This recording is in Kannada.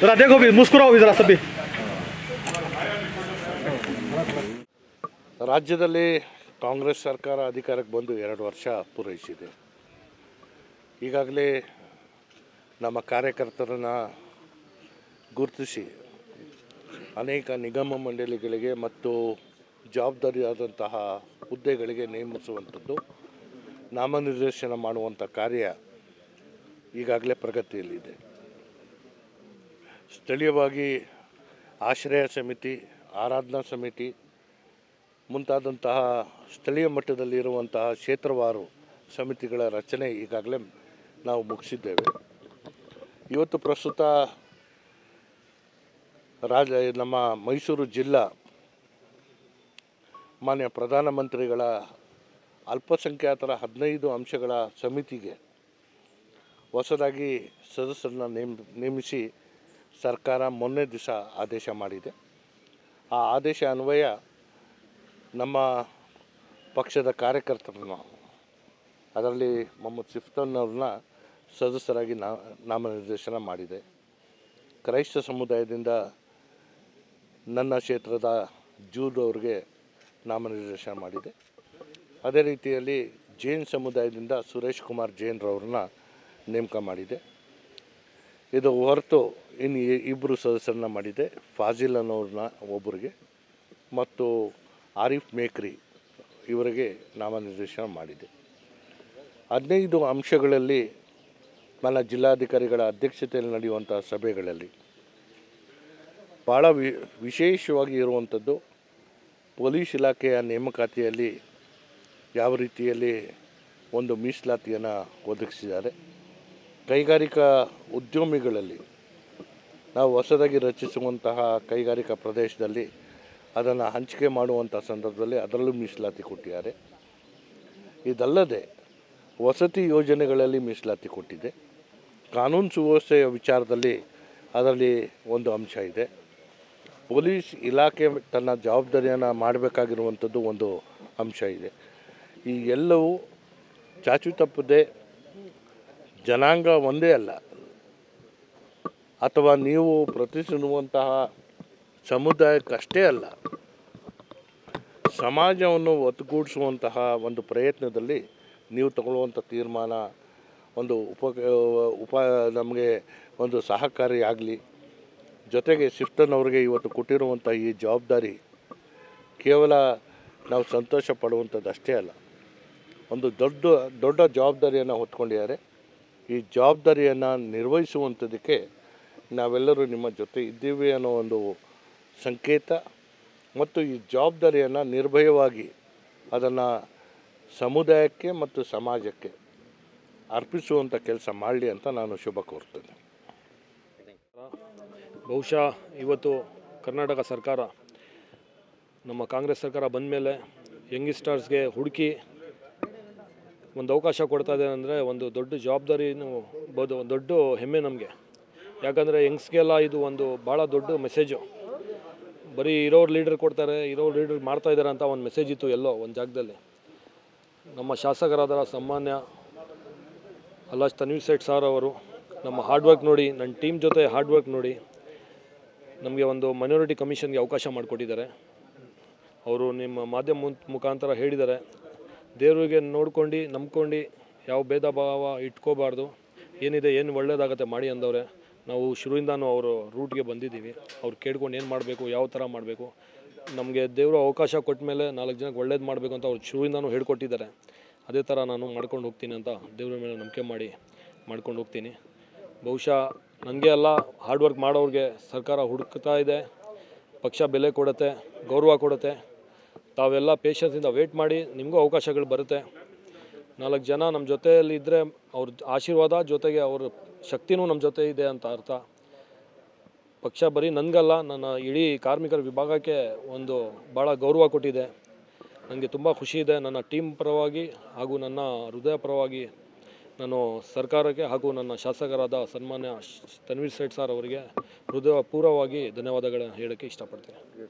जरा देखो भी मुस्कुराओ ರಾಜ್ಯದಲ್ಲಿ ಕಾಂಗ್ರೆಸ್ ಸರ್ಕಾರ ಅಧಿಕಾರಕ್ಕೆ ಬಂದು ಎರಡು ವರ್ಷ ಪೂರೈಸಿದೆ. ಈಗಾಗಲೇ ನಮ್ಮ ಕಾರ್ಯಕರ್ತರನ್ನು ಗುರುತಿಸಿ ಅನೇಕ ನಿಗಮ ಮಂಡಳಿಗಳಿಗೆ ಮತ್ತು ಜವಾಬ್ದಾರಿಯಾದಂತಹ ಹುದ್ದೆಗಳಿಗೆ ನೇಮಿಸುವಂಥದ್ದು ನಾಮನಿರ್ದೇಶನ ಮಾಡುವಂಥ ಕಾರ್ಯ ಈಗಾಗಲೇ ಪ್ರಗತಿಯಲ್ಲಿದೆ. ಸ್ಥಳೀಯವಾಗಿ ಆಶ್ರಯ ಸಮಿತಿ, ಆರಾಧನಾ ಸಮಿತಿ, ಮುಂತಾದಂತಹ ಸ್ಥಳೀಯ ಮಟ್ಟದಲ್ಲಿ ಇರುವಂತಹ ಕ್ಷೇತ್ರವಾರು ಸಮಿತಿಗಳ ರಚನೆ ಈಗಾಗಲೇ ನಾವು ಮುಗಿಸಿದ್ದೇವೆ. ಇವತ್ತು ಪ್ರಸ್ತುತ ರಾಜ, ನಮ್ಮ ಮೈಸೂರು ಜಿಲ್ಲಾ ಮಾನ್ಯ ಪ್ರಧಾನಮಂತ್ರಿಗಳ ಅಲ್ಪಸಂಖ್ಯಾತರ ಹದಿನೈದು ಅಂಶಗಳ ಸಮಿತಿಗೆ ಹೊಸದಾಗಿ ಸದಸ್ಯರನ್ನ ನೇಮ್, ನೇಮಿಸಿ ಸರ್ಕಾರ ಮೊನ್ನೆ ದಿವಸ ಆದೇಶ ಮಾಡಿದೆ. ಆ ಆದೇಶ ಅನ್ವಯ ನಮ್ಮ ಪಕ್ಷದ ಕಾರ್ಯಕರ್ತರನ್ನು, ಅದರಲ್ಲಿ ಮೊಹಮ್ಮದ್ ಸಿಫ್ತನ್ನವ್ರನ್ನ ಸದಸ್ಯರಾಗಿ ನಾಮನಿರ್ದೇಶನ ಮಾಡಿದೆ. ಕ್ರೈಸ್ತ ಸಮುದಾಯದಿಂದ ನನ್ನ ಕ್ಷೇತ್ರದ ಜೂಡ್ ಅವ್ರಿಗೆ ನಾಮನಿರ್ದೇಶನ ಮಾಡಿದೆ. ಅದೇ ರೀತಿಯಲ್ಲಿ ಜೈನ್ ಸಮುದಾಯದಿಂದ ಸುರೇಶ್ ಕುಮಾರ್ ಜೈನ್ರವ್ರನ್ನ ನೇಮಕ ಮಾಡಿದೆ. ಇದು ಹೊರತು ಇನ್ನು ಇಬ್ಬರು ಸದಸ್ಯರನ್ನ ಮಾಡಿದೆ, ಫಾಜಿಲ್ ಅನ್ನೋರನ್ನ ಒಬ್ಬರಿಗೆ ಮತ್ತು ಆರಿಫ್ ಮೇಕ್ರಿ ಇವರಿಗೆ ನಾಮನಿರ್ದೇಶನ ಮಾಡಿದೆ. ಹದಿನೈದು ಅಂಶಗಳಲ್ಲಿ ನನ್ನ ಜಿಲ್ಲಾಧಿಕಾರಿಗಳ ಅಧ್ಯಕ್ಷತೆಯಲ್ಲಿ ನಡೆಯುವಂಥ ಸಭೆಗಳಲ್ಲಿ ಭಾಳ ವಿ, ವಿಶೇಷವಾಗಿ ಇರುವಂಥದ್ದು ಪೊಲೀಸ್ ಇಲಾಖೆಯ ನೇಮಕಾತಿಯಲ್ಲಿ ಯಾವ ರೀತಿಯಲ್ಲಿ ಒಂದು ಮೀಸಲಾತಿಯನ್ನು ಒದಗಿಸಿದ್ದಾರೆ. ಕೈಗಾರಿಕಾ ಉದ್ಯಮಿಗಳಲ್ಲಿ ನಾವು ಹೊಸದಾಗಿ ರಚಿಸುವಂತಹ ಕೈಗಾರಿಕಾ ಪ್ರದೇಶದಲ್ಲಿ ಅದನ್ನು ಹಂಚಿಕೆ ಮಾಡುವಂಥ ಸಂದರ್ಭದಲ್ಲಿ ಅದರಲ್ಲೂ ಮೀಸಲಾತಿ ಕೊಟ್ಟಿದ್ದಾರೆ. ಇದಲ್ಲದೆ ವಸತಿ ಯೋಜನೆಗಳಲ್ಲಿ ಮೀಸಲಾತಿ ಕೊಟ್ಟಿದೆ. ಕಾನೂನು ಸುವ್ಯವಸ್ಥೆಯ ವಿಚಾರದಲ್ಲಿ ಅದರಲ್ಲಿ ಒಂದು ಅಂಶ ಇದೆ. ಪೊಲೀಸ್ ಇಲಾಖೆ ತನ್ನ ಜವಾಬ್ದಾರಿಯನ್ನು ಮಾಡಬೇಕಾಗಿರುವಂಥದ್ದು ಒಂದು ಅಂಶ ಇದೆ. ಈ ಎಲ್ಲವೂ ಚಾಚು ತಪ್ಪದೆ ಜನಾಂಗ ಒಂದೇ ಅಲ್ಲ. ಅಥವಾ ನೀವು ಪ್ರತಿಸುವಂತಹ ಸಮುದಾಯಕ್ಕಷ್ಟೇ ಅಲ್ಲ. ಸಮಾಜವನ್ನು ಒತ್ತುಗೂಡಿಸುವಂತಹ ಒಂದು ಪ್ರಯತ್ನದಲ್ಲಿ ನೀವು ತಗೊಳ್ಳುವಂಥ ತೀರ್ಮಾನ ಒಂದು ಉಪ ಉಪ, ನಮಗೆ ಒಂದು ಸಹಕಾರಿಯಾಗಲಿ ಜೊತೆಗೆ ಸಿಫ್ಟನ್ ಅವರಿಗೆ ಇವತ್ತು ಕೊಟ್ಟಿರುವಂಥ ಈ ಜವಾಬ್ದಾರಿ ಕೇವಲ ನಾವು ಸಂತೋಷ ಪಡುವಂಥದ್ದು ಅಷ್ಟೇ ಅಲ್ಲ. ಒಂದು ದೊಡ್ಡ ದೊಡ್ಡ ಜವಾಬ್ದಾರಿಯನ್ನು ಹೊತ್ಕೊಂಡಿದ್ದಾರೆ. ಈ ಜವಾಬ್ದಾರಿಯನ್ನು ನಿರ್ವಹಿಸುವಂಥದ್ದಕ್ಕೆ ನಾವೆಲ್ಲರೂ ನಿಮ್ಮ ಜೊತೆ ಇದ್ದೀವಿ ಅನ್ನೋ ಒಂದು ಸಂಕೇತ ಮತ್ತು ಈ ಜವಾಬ್ದಾರಿಯನ್ನು ನಿರ್ಭಯವಾಗಿ ಅದನ್ನು ಸಮುದಾಯಕ್ಕೆ ಮತ್ತು ಸಮಾಜಕ್ಕೆ ಅರ್ಪಿಸುವಂಥ ಕೆಲಸ ಮಾಡಲಿ ಅಂತ ನಾನು ಶುಭ ಕೋರ್ತೇನೆ. ಬಹುಶಃ ಇವತ್ತು ಕರ್ನಾಟಕ ಸರ್ಕಾರ, ನಮ್ಮ ಕಾಂಗ್ರೆಸ್ ಸರ್ಕಾರ ಬಂದ ಮೇಲೆ ಯಂಗಿಸ್ಟರ್ಸ್ಗೆ ಹುಡುಕಿ ಒಂದು ಅವಕಾಶ ಕೊಡ್ತಾ ಇದೆ ಅಂದರೆ ಒಂದು ದೊಡ್ಡ ಜವಾಬ್ದಾರಿನೂ ಬೋದು, ಒಂದು ದೊಡ್ಡ ಹೆಮ್ಮೆ ನಮಗೆ. ಯಾಕಂದರೆ ಯಂಗ್ಸ್ಗೆಲ್ಲ ಇದು ಒಂದು ಭಾಳ ದೊಡ್ಡ ಮೆಸೇಜು ಬರೀ ಇರೋರು ಲೀಡರ್ ಕೊಡ್ತಾರೆ, ಇರೋರು ಲೀಡರ್ ಮಾಡ್ತಾ ಇದ್ದಾರೆ ಅಂತ ಒಂದು ಮೆಸೇಜ್ ಇತ್ತು ಎಲ್ಲೋ ಒಂದು ಜಾಗದಲ್ಲಿ. ನಮ್ಮ ಶಾಸಕರಾದ ಸಾಮಾನ್ಯ ಅಲ್ಲಾಜ್ ತನ್ವೀರ್ ಸೇಠ್ ಸಾರ್ ಅವರು, ನಮ್ಮ ಹಾರ್ಡ್ ವರ್ಕ್ ನೋಡಿ ನನ್ನ ಟೀಮ್ ಜೊತೆ ಹಾರ್ಡ್ ವರ್ಕ್ ನೋಡಿ ನಮಗೆ ಒಂದು ಮೈನಾರಿಟಿ ಕಮಿಷನ್ಗೆ ಅವಕಾಶ ಮಾಡಿಕೊಟ್ಟಿದ್ದಾರೆ. ಅವರು ನಿಮ್ಮ ಮಾಧ್ಯಮ ಮುಖಾಂತರ ಹೇಳಿದ್ದಾರೆ. ದೇವರಿಗೆ ನೋಡ್ಕೊಂಡು, ನಂಬ್ಕೊಂಡು ಯಾವ ಭೇದ ಭಾವ ಇಟ್ಕೋಬಾರ್ದು. ಏನಿದೆ, ಏನು ಒಳ್ಳೇದಾಗತ್ತೆ ಮಾಡಿ ಅಂದವ್ರೆ. ನಾವು ಶುರುವಿಂದನೂ ಅವರು ರೂಟ್ಗೆ ಬಂದಿದ್ದೀವಿ. ಅವ್ರು ಕೇಳ್ಕೊಂಡು ಏನು ಮಾಡಬೇಕು, ಯಾವ ಥರ ಮಾಡಬೇಕು. ನಮಗೆ ದೇವರು ಅವಕಾಶ ಕೊಟ್ಟ ಮೇಲೆ ನಾಲ್ಕು ಜನಕ್ಕೆ ಒಳ್ಳೇದು ಮಾಡಬೇಕು ಅಂತ ಅವ್ರು ಶುರುವಿಂದನೂ ಹೇಳ್ಕೊಟ್ಟಿದ್ದಾರೆ. ಅದೇ ಥರ ನಾನು ಮಾಡ್ಕೊಂಡು ಹೋಗ್ತೀನಿ ಅಂತ ದೇವ್ರ ಮೇಲೆ ನಂಬಿಕೆ ಮಾಡಿ ಮಾಡ್ಕೊಂಡು ಹೋಗ್ತೀನಿ. ಬಹುಶಃ ನನಗೆ ಅಲ್ಲ ಹಾರ್ಡ್ ವರ್ಕ್ ಮಾಡೋರಿಗೆ ಸರ್ಕಾರ ಹುಡುಕ್ತಾ ಇದೆ, ಪಕ್ಷ ಬೆಲೆ ಕೊಡುತ್ತೆ, ಗೌರವ ಕೊಡುತ್ತೆ. ತಾವೆಲ್ಲ ಪೇಷನ್ಸಿಂದ ವೇಟ್ ಮಾಡಿ, ನಿಮಗೂ ಅವಕಾಶಗಳು ಬರುತ್ತೆ. ನಾಲ್ಕು ಜನ ನಮ್ಮ ಜೊತೆಯಲ್ಲಿ ಇದ್ದರೆ ಅವ್ರ ಆಶೀರ್ವಾದ, ಜೊತೆಗೆ ಅವ್ರ ಶಕ್ತಿನೂ ನಮ್ಮ ಜೊತೆ ಇದೆ ಅಂತ ಅರ್ಥ. ಪಕ್ಷ ಬರೀ ನನಗಲ್ಲ, ನನ್ನ ಇಡೀ ಕಾರ್ಮಿಕರ ವಿಭಾಗಕ್ಕೆ ಒಂದು ಭಾಳ ಗೌರವ ಕೊಟ್ಟಿದೆ. ನನಗೆ ತುಂಬ ಖುಷಿ ಇದೆ, ನನ್ನ ಟೀಮ್ ಪರವಾಗಿ ಹಾಗೂ ನನ್ನ ಹೃದಯ ಪರವಾಗಿ ನಾನು ಸರ್ಕಾರಕ್ಕೆ ಹಾಗೂ ನನ್ನ ಶಾಸಕರಾದ ಸನ್ಮಾನ್ಯ ತನ್ವೀರ್ ಸೇಠ್ ಸರ್ ಅವರಿಗೆ ಹೃದಯಪೂರ್ವವಾಗಿ ಧನ್ಯವಾದಗಳನ್ನು ಹೇಳೋಕ್ಕೆ ಇಷ್ಟಪಡ್ತೀನಿ.